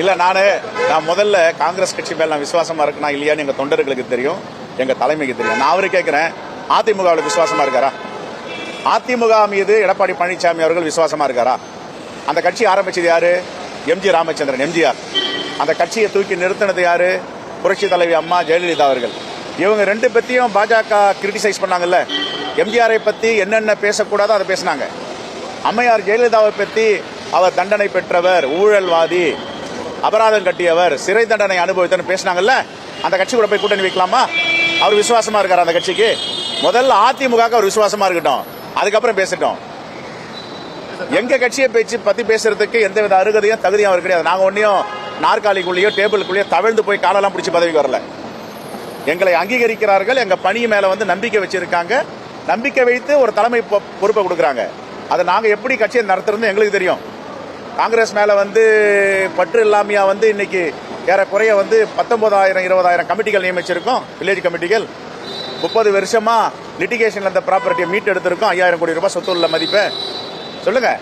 இல்லை நான் நான் முதல்ல காங்கிரஸ் கட்சி மேல நான் விசுவாசமா இருக்கனா இல்லையான்னு எங்க தொண்டர்களுக்கு தெரியும் எங்க தலைமைக்கு தெரியும். நான் அவரு கேட்கிறேன் அதிமுகவில் விசுவாசமா இருக்காரா? அதிமுக மீது எடப்பாடி பழனிசாமி அவர்கள் விசுவாசமா இருக்காரா? அந்த கட்சி ஆரம்பிச்சது யாரு? MG Ramachandran MGR. அந்த கட்சியை தூக்கி நிறுத்தினது யாரு? புரட்சி தலைவி அம்மா ஜெயலலிதா அவர்கள். இவங்க ரெண்டு பத்தியும் பாஜக கிரிட்டிசைஸ் பண்ணாங்கல்ல. எம்ஜிஆரை பத்தி என்னென்ன பேசக்கூடாதோ அதை பேசினாங்க. அம்மையார் ஜெயலலிதாவை பத்தி அவர் தண்டனை பெற்றவர் ஊழல்வாதி அபராதம் கட்டியவர் சிறை தண்டனை அனுபவித்தன்னு பேசினாங்கல்ல? அந்த கட்சி கூட போய் கூட்டணி வைக்கலாமா? அவர் விசுவாசமா இருக்கார் அந்த கட்சிக்கு? முதல்ல அதிமுக அவர் விசுவாசமா இருக்கட்டும். அதுக்கப்புறம் பேசட்டும். எங்க கட்சியை பேச்சு பத்தி பேசுறதுக்கு எந்த வித அருகதையும் தகுதியும் அவர் கிடையாது. நாங்க ஒன்னையும் நாற்காலிக்குள்ளேயோ டேபிளுக்குள்ளேயோ தவழ்ந்து போய் காலெல்லாம் பிடிச்சி பதவிக்கு வரல. எங்களை அங்கீகரிக்கிறார்கள் எங்க பணி மேல வந்து நம்பிக்கை வச்சிருக்காங்க. நம்பிக்கை வைத்து ஒரு தலைமை பொ- பொறுப்பை கொடுக்குறாங்க. அதை நாங்க எப்படி கட்சியை நடத்துறது எங்களுக்கு தெரியும். காங்கிரஸ் மேலே வந்து பற்று இல்லாமையா வந்து இன்னைக்கு ஏறக்குறைய வந்து பத்தொன்பதாயிரம் இருபதாயிரம் கமிட்டிகள் நியமிச்சிருக்கோம். வில்லேஜ் கமிட்டிகள். முப்பது வருஷமா லிட்டிகேஷன்ல அந்த ப்ராப்பர்ட்டியை மீட் எடுத்திருக்கோம். ஐயாயிரம் கோடி ரூபாய் சொத்து உள்ள மதிப்பை. சொல்லுங்க.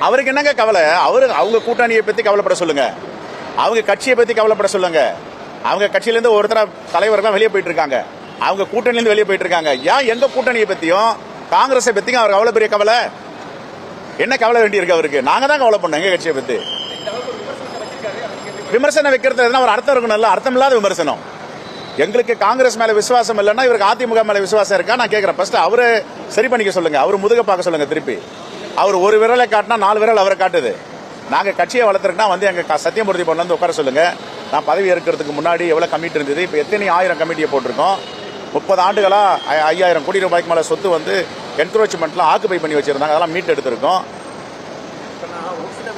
அவருக்கு என்னங்க கவலை? அவரு அவங்க கூட்டணியை பத்தி கவலைப்பட சொல்லுங்க. அவங்க கட்சியை பத்தி கவலைப்பட சொல்லுங்க. அவங்க கட்சியிலேருந்து ஒருத்தர தலைவர்கள் வெளியே போயிட்டு இருக்காங்க அவங்க கூட்டணியில இருந்து வெளியே போயிட்டு இருக்காங்க ஏன் எங்க கூட்டணியை பத்தியும் காங்கிரஸை பத்தியும் அவருக்கு அவ்வளவு பெரிய கவலை? என்ன கவலை வேண்டி இருக்கு அவருக்கு? நாங்க தான் கவலை பண்ணோம் எங்க கட்சியை பத்தி. விமர்சனம் வைக்கிறது எதுனா ஒரு அர்த்தம் இருக்கணும்ல? அர்த்தம் இல்லாத விமர்சனம். எங்களுக்கு காங்கிரஸ் மேல விசுவாசம் இல்லைன்னா இவருக்கு அதிமுக மேல விசுவாசம் இருக்கா? நான் கேட்கறேன் ஃபர்ஸ்ட் அவரு சரி பண்ணிக்க சொல்லுங்க. அவர் முதுக பார்க்க சொல்லுங்க திருப்பி. அவர் ஒரு விரலை காட்டினா நாலு விரல் அவரை காட்டுது. நாங்க கட்சியை வளர்த்துருக்கா வந்து எங்க க- சத்தியமூர்த்தி பொண்ணு வந்து உட்கார சொல்லுங்க. நான் பதவி ஏற்கிறதுக்கு முன்னாடி எவ்வளோ கமிட்டி இருந்தது? இப்போ எத்தனை ஆயிரம் கமிட்டியை போட்டிருக்கோம்? முப்பது ஆண்டுகளாக ஐ- ஐயாயிரம் கோடி ரூபாய்க்கு மேலே சொத்து வந்து என்க்ரோச்மெண்ட்லாம் ஆக்குபை பண்ணி வச்சுருந்தாங்க. அதெல்லாம் மீட் எடுத்திருக்கோம்.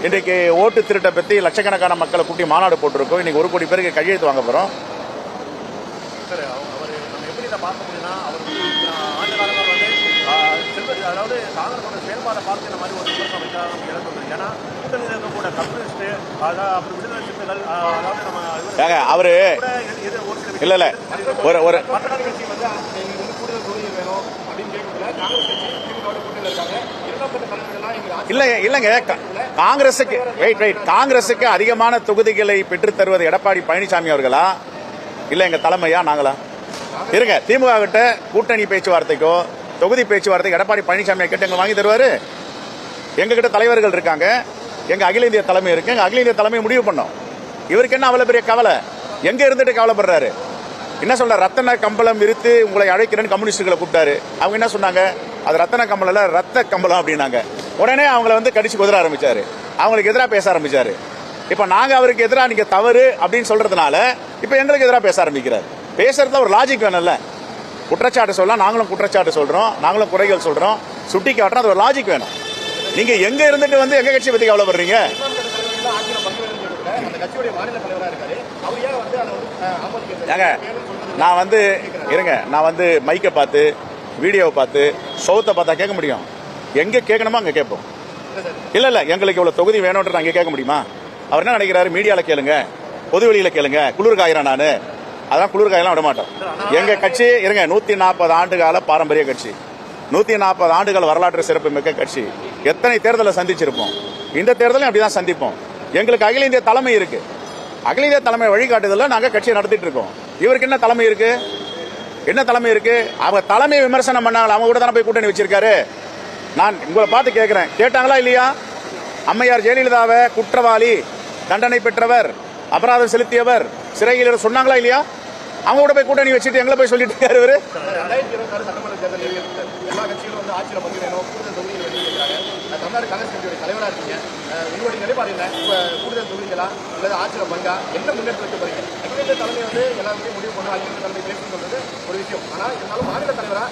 இன்றைக்கு ஓட்டு திருட்டை பற்றி லட்சக்கணக்கான மக்களை கூட்டி மாநாடு போட்டிருக்கோம். இன்னைக்கு ஒரு கோடி பேருக்கு கையெழுத்து வாங்க போகிறோம் சார் அவர் நம்ம எப்படி இதை பார்க்க முடியும்னா அவர் வந்து ஆஹ், ஆண்டு காலங்கள் வந்து ஆஹ், செல்வ அதாவது காங்கிரஸோட செயல்பாடை பார்த்து இந்த மாதிரி ஒரு விமர்சனம் வைக்கிறாங்க நம்ம இழந்து வந்து ஏன்னா கூட்டணியில் இருக்கக்கூட கம்யூனிஸ்ட் அதாவது அப்புறம் விடுதலை ஆஹ், அதாவது நம்ம அவரு இல்ல இல்ல. ஒரு ஒரு மற்ற கட்சி வந்து எங்களுக்கு கூடுதல் தொகுதி வேணும் அப்படின்னு கேட்கல காங்கிரஸ் கட்சி திமுக கூட்டணியில் இருக்காங்க. இல்லங்க. கா- காங்கிரசுக்கு வெயிட் வெயிட் காங்கிரசுக்கு அதிகமான தொகுதிகளை பெற்றுத் தருவது எடப்பாடி பழனிசாமி அவர்களா? இல்ல எங்க தலைமையா நாங்களா? இருங்க திமுக கிட்ட கூட்டணி பேச்சுவார்த்தைக்கோ தொகுதி பேச்சுவார்த்தைக்கு எடப்பாடி பழனிசாமி கிட்ட எங்க வாங்கி தருவாரு. எங்ககிட்ட தலைவர்கள் இருக்காங்க. எங்க அகில இந்திய தலைமை இருக்கு. எங்க அகில இந்திய தலைமை முடிவு பண்ணோம். இவருக்கு என்ன அவ்வளவு பெரிய கவலை? எங்க இருந்துட்டு கவலைப்படுறாரு? என்ன சொல்ற ரத்தன கம்பளம் விரித்து உங்களை அழைக்கிறேன்னு கம்யூனிஸ்டுகளை கூப்பிட்டாரு. அவங்க என்ன சொன்னாங்க? அது ரத்தன கம்பளம் ரத்த கம்பளம் அப்படின்னாங்க. உடனே அவங்கள வந்து கடிச்சு குதிர ஆரம்பிச்சாரு. அவங்களுக்கு எதிராக பேச ஆரம்பிச்சாரு. இப்ப நாங்க அவருக்கு எதிராக நீங்க தவறு அப்படின்னு சொல்றதுனால இப்ப எங்களுக்கு எதிராக பேச ஆரம்பிக்கிறார். பேசுறதுல ஒரு லாஜிக் வேணும்ல. குற்றச்சாட்டு சொல்லலாம் நாங்களும் குற்றச்சாட்டு சொல்றோம் நாங்களும் குறைகள் சொல்றோம். சுட்டி காட்டுறோம் அது ஒரு லாஜிக் வேணும். நீங்க எங்க இருந்துட்டு வந்து எங்க கட்சியை பத்தி கவலைப்படுறீங்க? ஆட்சியில் ஏங்க நான் வந்து இருங்க நான் வந்து மைக்கை பார்த்து வீடியோவை பார்த்து சவுத்தை பார்த்தா கேட்க முடியும். எங்க கேட்கணுமோ அங்க கேட்போம். இல்ல இல்ல எங்களுக்கு இவ்வளவு தொகுதி வேணும்ன்ற அங்க கேட்க முடியுமா? அவர் என்ன நினைக்கிறாரு? மீடியால கேளுங்க. பொதுவெளியில் கேளுங்க. குளிர் காயிறேன் நான். அதான் குளிர்காயெல்லாம் விடமாட்டோம் விட மாட்டோம். எங்க கட்சி இருங்க நூத்தி நாற்பது ஆண்டு கால பாரம்பரிய கட்சி. நூத்தி நாற்பது ஆண்டுகள் வரலாற்று சிறப்பு மிக்க கட்சி. எத்தனை தேர்தலை சந்திச்சிருப்போம்? இந்த தேர்தலையும் அப்படிதான் சந்திப்போம். எங்களுக்கு அகில இந்திய தலைமை இருக்கு. அகில இந்திய தலைமை வழிகாட்டுதல நாங்க கட்சியை நடத்திட்டு இருக்கோம். இவருக்கு என்ன தலைமை இருக்கு? என்ன தலைமை இருக்கு? அவங்க தலைமை விமர்சனம் பண்ணாங்க அவங்க கூட தானே போய் கூட்டணி வச்சிருக்காரு. நான் உங்களை பார்த்து கேட்கிறேன் கேட்டாங்களா இல்லையா? அம்மையார் ஜெயலலிதாவை குற்றவாளி தண்டனை பெற்றவர். அபராதம் செலுத்தியவர். சிறையில் சொன்னாங்களா இல்லையா? அவங்க கூட போய் கூட்டணி வச்சுட்டு எங்களை போய் சொல்லிட்டு இருக்காரு தலைவரா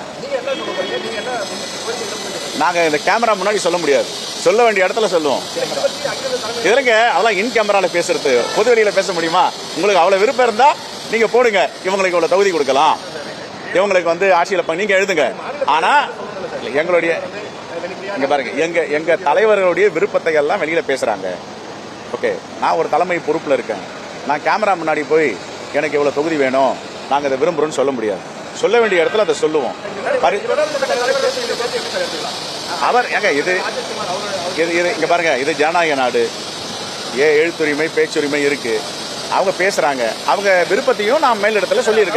நீங்க இந்த கேமரா முன்னாடி சொல்ல முடியாது. சொல்ல வேண்டிய இடத்துல சொல்லுவோம். இதை பற்றி அகில தலைமை இதுலங்க அதெல்லாம் இன் கேமரால பேசுறது. பொது வெளியில பேச முடியுமா? உங்களுக்கு அவ்வளவு விருப்பம் இருந்தா நீங்க போடுங்க. இவங்களுக்கு இவ்வளவு தகுதி கொடுக்கலாம். இவங்களுக்கு வந்து ஆட்சியில் நீங்க எழுதுங்க. ஆனா எங்களுடைய இங்க பாருங்க. எங்க எங்க தலைவர்களுடைய விருப்பத்தை எல்லாம் வெளியில பேசுறாங்க. ஓகே நான் ஒரு தலைமை பொறுப்புல இருக்கேன். நான் கேமரா முன்னாடி போய் எனக்கு இவ்வளவு தொகுதி வேணும். நாங்க இதை விரும்புறோம்னு சொல்ல முடியாது. சொல்ல வேண்டிய இடத்துல அதை சொல்லுவோம். அவர் ஏங்க இது இது இது இங்க பாருங்க. இது ஜனநாயக நாடு. ஏ எழுத்துரிமை பேச்சுரிமை இருக்கு. அவங்க பேசுறாங்க. அவங்க விருப்பத்தையும் நான் மேலிடத்துல சொல்லியிருக்கேன்.